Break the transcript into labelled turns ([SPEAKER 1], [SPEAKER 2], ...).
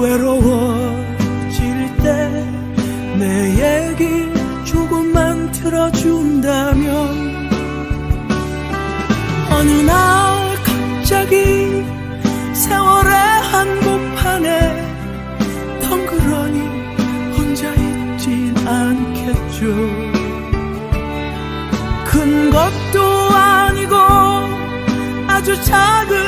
[SPEAKER 1] 외로워질 때 내 얘기 조금만 들어준다면 어느 날 갑자기 세월의 한복판에 덩그러니 혼자 있진 않겠죠. 큰 것도 아니고 아주 작은